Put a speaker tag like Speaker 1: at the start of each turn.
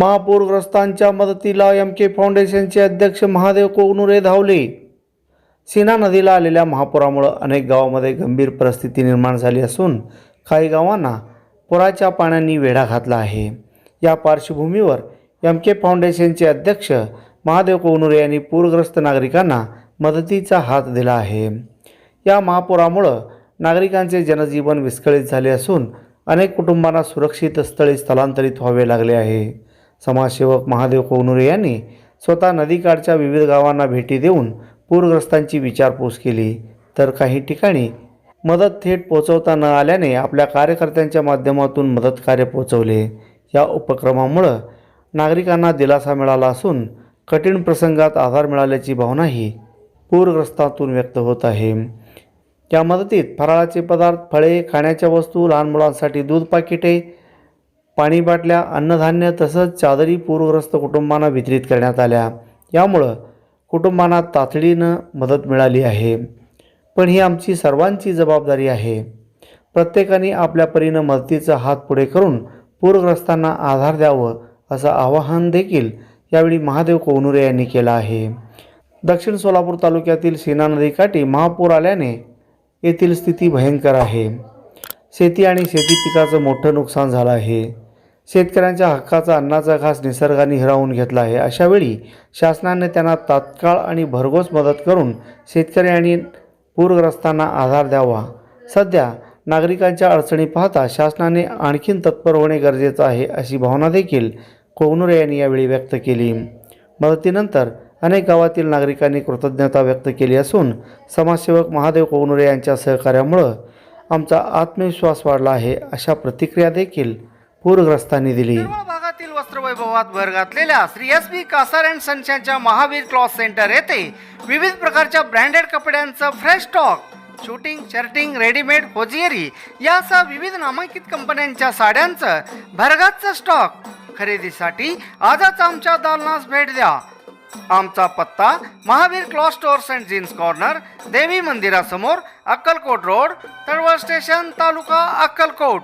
Speaker 1: महापूरग्रस्तांच्या मदतीला एम के फाउंडेशनचे अध्यक्ष महादेव कोगनुरे धावले. सीना नदीला आलेल्या महापुरामुळं अनेक गावामध्ये गंभीर परिस्थिती निर्माण झाली असून काही गावांना पुराच्या पाण्याने वेढा घातला आहे. या पार्श्वभूमीवर एम के फाउंडेशनचे अध्यक्ष महादेव कोगनुरे यांनी पूरग्रस्त नागरिकांना मदतीचा हात दिला आहे. या महापुरामुळं नागरिकांचे जनजीवन विस्कळीत झाले असून अनेक कुटुंबांना सुरक्षित स्थळी स्थलांतरित व्हावे लागले आहे. समाजसेवक महादेव कोनुरे यांनी स्वतः नदीकाठच्या विविध गावांना भेटी देऊन पूरग्रस्तांची विचारपूस केली. तर काही ठिकाणी मदत थेट पोचवता न आल्याने आपल्या कार्यकर्त्यांच्या माध्यमातून मदत कार्य पोचवले या उपक्रमामुळं नागरिकांना दिलासा मिळाला असून कठीण प्रसंगात आधार मिळाल्याची भावनाही पूरग्रस्तातून व्यक्त होत आहे. या मदतीत फराळाचे पदार्थ फळे खाण्याच्या वस्तू लहान मुलांसाठी दूध पाकिटे पाणी बाटल्या अन्नधान्य तसंच चादरी पूरग्रस्त कुटुंबांना वितरित करण्यात आल्या. यामुळं कुटुंबांना तातडीनं मदत मिळाली आहे. पण ही आमची सर्वांची जबाबदारी आहे. प्रत्येकाने आपल्या परीनं मदतीचा हात पुढे करून पूरग्रस्तांना आधार द्यावं असं आवाहन देखील यावेळी महादेव कोवनुरे यांनी केलं आहे. दक्षिण सोलापूर तालुक्यातील सीना नदीकाठी महापूर आल्याने येथील स्थिती भयंकर आहे. शेती आणि शेती पिकाचं मोठं नुकसान झालं आहे. शेतकऱ्यांच्या हक्काचा अन्नाचा घास निसर्गाने हिरावून घेतला आहे. अशावेळी शासनाने त्यांना तात्काळ आणि भरघोस मदत करून शेतकरी आणि पूरग्रस्तांना आधार द्यावा. सध्या नागरिकांच्या अडचणी पाहता शासनाने आणखीन तत्पर होणे गरजेचं आहे अशी भावना देखील कोगनुरे यांनी यावेळी व्यक्त केली. मदतीनंतर अनेक गावातील नागरिकांनी कृतज्ञता व्यक्त केली असून समाजसेवक महादेव कोगनुरे यांच्या सहकार्यामुळं आमचा आत्मविश्वास वाढला आहे अशा प्रतिक्रिया देखील पूरग्रस्तांनी दिली
Speaker 2: निर्मळ भागातील वस्त्रवैभवात भर घातलेल्या Shri S B Kasar and सनशाच्या Mahavir cloth centre येथे विविध प्रकारच्या ब्रँडेड कपड्यांचं fresh stock shooting shirting readymade hosiery यासह विविध नामांकित कंपन्यांच्या साड्यांचं भरगतचं स्टॉक. खरेदीसाठी आजच आमच्या दालनास भेट द्या. आमचा पत्ता Mahavir cloth stores and jeans corner देवी मंदिरासमोर अक्कलकोट रोड तळवळ स्टेशन तालुका अक्कलकोट.